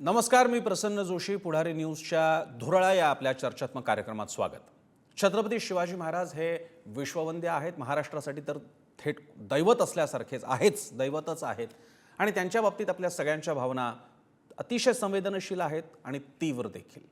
नमस्कार मी प्रसन्न जोशी पुढारी न्यूजच्या धुरळा या आपल्या चर्चात्मक कार्यक्रमात स्वागत. छत्रपती शिवाजी महाराज हे विश्ववंदे आहेत. महाराष्ट्रासाठी तर थेट दैवत असल्यासारखेच आहेच दैवतच आहेत. आणि त्यांच्या बाबतीत आपल्या सगळ्यांच्या भावना अतिशय संवेदनशील आहेत आणि तीव्र देखील.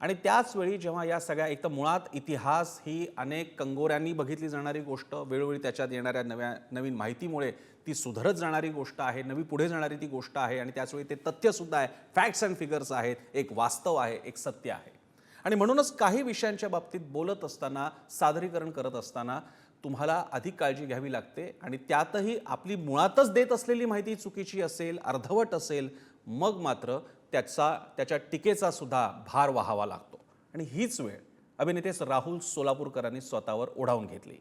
आणि त्याचवेळी जेव्हा या सगळ्या एक तर मुळात इतिहास ही अनेक कंगोऱ्यांनी बघितली जाणारी गोष्ट वेळोवेळी त्याच्यात येणाऱ्या नव्या नवीन माहितीमुळे ती सुधरत जाणारी गोष्ट आहे नवी पुढे जाणारी ती गोष्ट आहे आणि त्याचवेळी ते तथ्यसुद्धा आहे. फॅक्ट्स अँड फिगर्स आहेत एक वास्तव आहे एक सत्य आहे. आणि म्हणूनच काही विषयांच्या बाबतीत बोलत असताना सादरीकरण करत असताना तुम्हाला अधिक काळजी घ्यावी लागते आणि त्यातही आपली मुळातच देत असलेली माहिती चुकीची असेल अर्धवट असेल मग मात्र त्याचा त्याच्या टीकेचा सुद्धा भार वाहावा लागतो. आणि हीच वेळ अभिनेतेस राहुल सोलापूरकरांनी स्वतःवर ओढावून घेतली.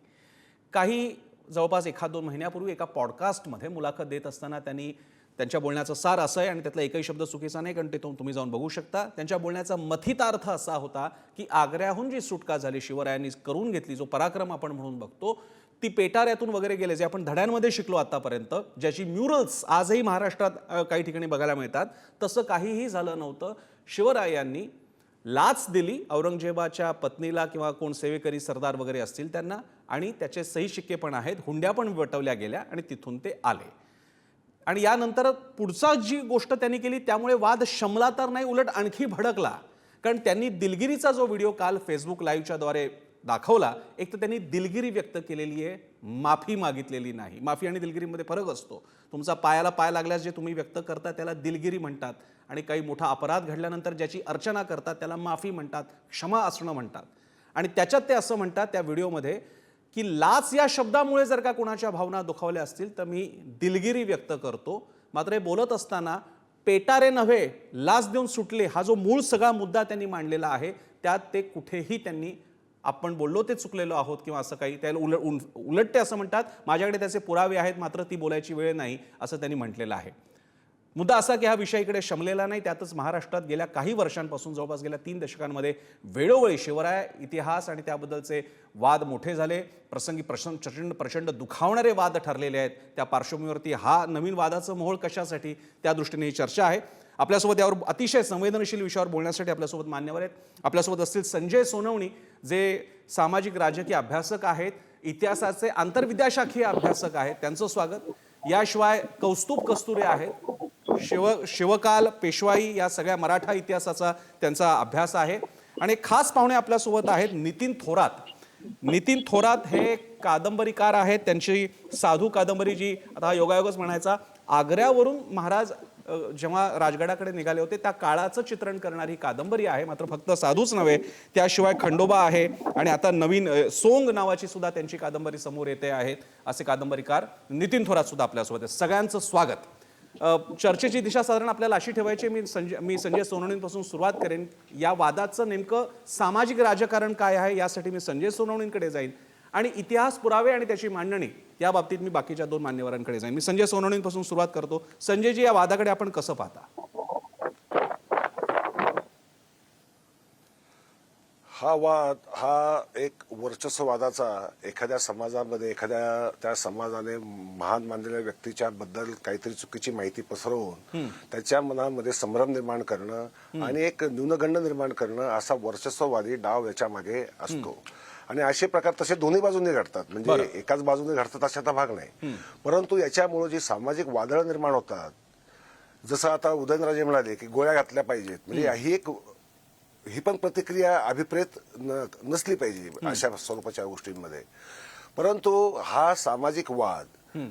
काही जवळपास एखाद दोन महिन्यापूर्वी एका पॉडकास्टमध्ये मुलाखत देत असताना त्यांनी त्यांच्या बोलण्याचं सार असं आहे आणि त्यातला एकही शब्द चुकीचा नाही कारण ते तुम्ही जाऊन बघू शकता. त्यांच्या बोलण्याचा मथितार्थ असा होता की आग्र्याहून जी सुटका झाली शिवरायांनी करून घेतली जो पराक्रम आपण म्हणून बघतो ती पेटाऱ्यातून वगैरे गेले जे आपण धड्यांमध्ये शिकलो आतापर्यंत ज्याची म्युरल्स आजही महाराष्ट्रात काही ठिकाणी बघायला मिळतात तसं काहीही झालं नव्हतं. शिवरायांनी लाच दिली. औरंगजेबाच्या पत्नीला किंवा कोण सेवेकरी सरदार वगैरे असतील त्यांना आणि त्याचे सही शिक्के पण आहेत हुंड्या पण वटवल्या गेल्या आणि तिथून ते आले. आणि यानंतर पुढचा जी गोष्ट त्यांनी केली त्यामुळे वाद शमला तर नाही उलट आणखी भडकला. कारण त्यांनी दिलगिरीचा जो व्हिडिओ काल फेसबुक लाईव्हच्या द्वारे दाखवला एक तर त्यांनी दिलगिरी व्यक्त केलेली आहे माफी मागितलेली नाही. माफी आणि दिलगिरीमध्ये फरक असतो. तुमचा पायाला पाय लागल्यास जे तुम्ही व्यक्त करता त्याला दिलगिरी म्हणतात आणि काही मोठा अपराध घडल्यानंतर ज्याची अर्चना करतात त्याला माफी म्हणतात क्षमा असणं म्हणतात. आणि त्याच्यात ते असं म्हणतात त्या व्हिडिओमध्ये की लाच या शब्दामुळे जर का कोणाच्या भावना दुखावल्या असतील तर मी दिलगिरी व्यक्त करतो. मात्र हे बोलत असताना पेटारे नव्हे लाच देऊन सुटले हा जो मूळ सगळा मुद्दा त्यांनी मांडलेला आहे त्यात ते कुठेही त्यांनी आपण बोललो ते चुकलेलो आहोत किंवा असं काही त्याला उलट उल- उलट ते असं म्हणतात. माझ्याकडे त्याचे पुरावे आहेत मात्र ती बोलायची वेळ नाही असं त्यांनी म्हटलेलं आहे. मुद्दा असा की हा विषय इकडे शमलेला नाही त्यातच महाराष्ट्रात गेल्या काही वर्षांपासून जवळपास गेल्या तीन दशकांमध्ये वेळोवेळी शिवराय इतिहास आणि त्याबद्दलचे वाद मोठे झाले. प्रसंगी प्रसंग प्रचंड प्रचंड दुखावणारे वाद ठरलेले आहेत. त्या पार्श्वभूमीवरती हा नवीन वादाचं मोहोळ कशासाठी त्या दृष्टीने ही चर्चा आहे. आपल्यासोबत यावर अतिशय संवेदनशील विषयावर बोलण्यासाठी आपल्यासोबत मान्यवर आहेत. आपल्यासोबत असतील संजय सोनवणी जे सामाजिक राजकीय अभ्यासक आहेत इतिहासाचे आंतरविद्याशाखीय अभ्यासक आहेत. त्यांचं स्वागत. याशिवाय कौस्तुभ कस्तुरे आहेत. शिव शिवकाल पेशवाई या सगळ्या मराठा इतिहासाचा त्यांचा अभ्यास आहे. आणि खास पाहुणे आपल्यासोबत आहेत नितीन थोरात. नितीन थोरात हे कादंबरीकार आहेत. त्यांची साधू कादंबरी जी आता योगायोगच म्हणायचा. आग्र्यावरून महाराज जेव्हा राजगडाकडे निघाले होते त्या काळाचं चित्रण करणारी कादंबरी आहे. मात्र फक्त साधूच नव्हे त्याशिवाय खंडोबा आहे. आणि आता नवीन सोंग नावाची सुद्धा त्यांची कादंबरी समोर येते आहेत असे कादंबरीकार नितीन थोरात सुद्धा आपल्यासोबत आहे सगळ्यांचं स्वागत. चर्चेची दिशा साधारण आपल्याला अशी ठेवायची मी संजय मी संजय सोनवणींपासून सुरुवात करेन. या वादाचं नेमकं सामाजिक राजकारण काय आहे यासाठी मी संजय सोनवणींकडे जाईन. आणि इतिहास पुरावे आणि त्याची मांडणी या बाबतीत मी बाकीच्या दोन मान्यवरांकडे जाईन. मी संजय सोनवणींपासून सुरुवात करतो. संजयजी या वादाकडे आपण कसं पाहता? हा वाद हा एक वर्चस्ववादाचा एखाद्या समाजामध्ये एखाद्या त्या समाजाने महान मानलेल्या व्यक्तीच्या बद्दल काहीतरी चुकीची माहिती पसरवून त्याच्या मनामध्ये संभ्रम निर्माण करणं आणि एक न्यूनगंड निर्माण करणं असा वर्चस्ववादी डाव याच्या मागे असतो आणि असे प्रकार तसे दोन्ही बाजूने घडतात. म्हणजे एकाच बाजूने घडतात अशाचा भाग नाही. परंतु याच्यामुळे जी सामाजिक वादळ निर्माण होतात जसं आता उदयनराजे म्हणाले की गोळ्या घातल्या पाहिजेत. म्हणजे ही एक ही पण प्रतिक्रिया अभिप्रेत नसली पाहिजे अशा स्वरूपाच्या गोष्टींमध्ये परंतु हा सामाजिक वाद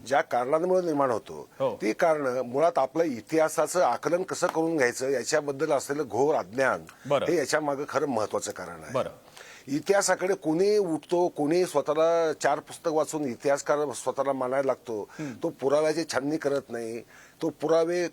ज्या कारणांमुळे निर्माण होतो हो. ती कारण मुळात आपलं इतिहासाचं आकलन कसं करून घ्यायचं याच्याबद्दल असलेलं घोर अज्ञान. हे याच्या मागे खरं महत्वाचं कारण आहे. इतिहासाकडे कोणी उठतो कोणी स्वतःला चार पुस्तक वाचून इतिहासकार स्वतःला मानायला लागतो तो पुराव्याची छाननी करत नाही तो पुरावे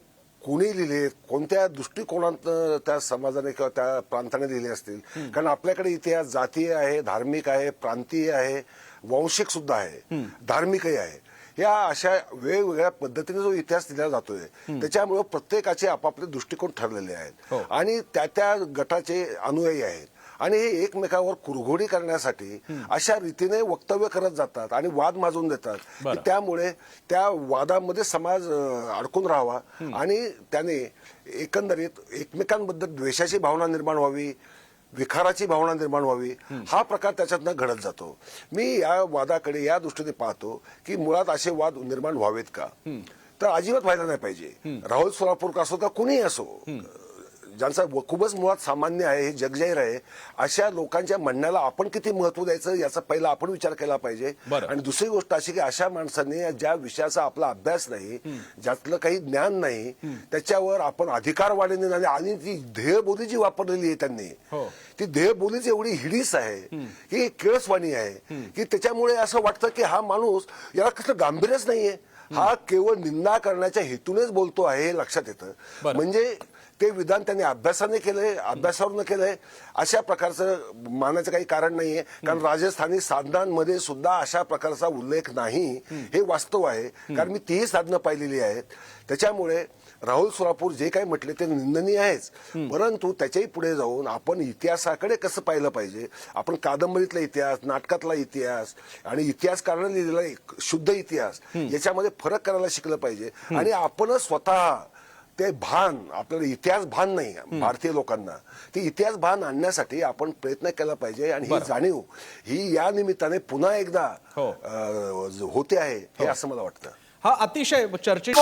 कोणी लिहिले कोणत्या दृष्टिकोनात त्या समाजाने किंवा त्या प्रांताने लिहिले असतील. कारण आपल्याकडे इतिहास जातीय आहे धार्मिक आहे प्रांतीय आहे वंशिक सुद्धा आहे धार्मिकही आहे. या अशा वेगवेगळ्या पद्धतीने जो इतिहास दिला जातोय त्याच्यामुळे प्रत्येकाचे आपापले दृष्टिकोन ठरलेले हो. आहेत आणि त्या त्या गटाचे अनुयायी आहेत. आणि हे एकमेकावर कुरघोडी करण्यासाठी अशा रीतीने वक्तव्य करत जातात आणि वाद माजून देतात. त्यामुळे त्या वादामध्ये समाज अडकून राहावा आणि त्याने एकंदरीत एकमेकांबद्दल द्वेषाची भावना निर्माण व्हावी विखाराची भावना निर्माण व्हावी हा प्रकार त्याच्यातनं घडत जातो. मी या वादाकडे या दृष्टीने पाहतो की मुळात असे वाद निर्माण व्हावेत का? तर अजिबात व्हायला नाही पाहिजे. राहुल सोलापूरकर असो का कुणीही असो ज्यांचा खूपच मुळात सामान्य आहे हे जगजाहीर आहे अशा लोकांच्या म्हणण्याला आपण किती महत्त्व द्यायचं याचा पहिला आपण विचार केला पाहिजे. आणि दुसरी गोष्ट अशी की अशा माणसांनी ज्या विषयाचा आपला अभ्यास नाही ज्यातलं काही ज्ञान नाही त्याच्यावर आपण अधिकारवाणीने आणि- आणि ती ध्येयबोली जी वापरलेली आहे त्यांनी हो. ती ध्येयबोलीच एवढी हिडीस आहे की किळसवाणी आहे की त्याच्यामुळे असं वाटतं की हा माणूस याला कसलं गांभीर्यच नाहीये. हा केवळ निंदा करण्याच्या हेतूनेच बोलतो आहे हे लक्षात येतं. म्हणजे ते विधान त्यांनी अभ्यासाने केलंय अभ्यासावरनं केलंय. अशा प्रकारचं मानायचं काही कारण नाहीये. कारण राजस्थानी साधनांमध्ये सुद्धा अशा प्रकारचा उल्लेख नाही. हे वास्तव आहे. कारण मी तीही साधनं पाहिलेली आहेत. त्याच्यामुळे राहुल सोलापूर जे काही म्हटले ते निंदनीय आहेच. परंतु त्याच्याही पुढे जाऊन आपण इतिहासाकडे कसं पाहिलं पाहिजे? आपण कादंबरीतला इतिहास नाटकातला इतिहास आणि इतिहासकाराने लिहिलेला एक शुद्ध इतिहास याच्यामध्ये फरक करायला शिकलं पाहिजे. आणि आपणच स्वतः ते भान आपल्याला इतिहास भान नाही भारतीय लोकांना. ते इतिहास भान आणण्यासाठी आपण प्रयत्न केला पाहिजे आणि ही जाणीव ही या निमित्ताने पुन्हा एकदा हो. होते आहे हे. असं मला वाटतं. हा अतिशय चर्चेत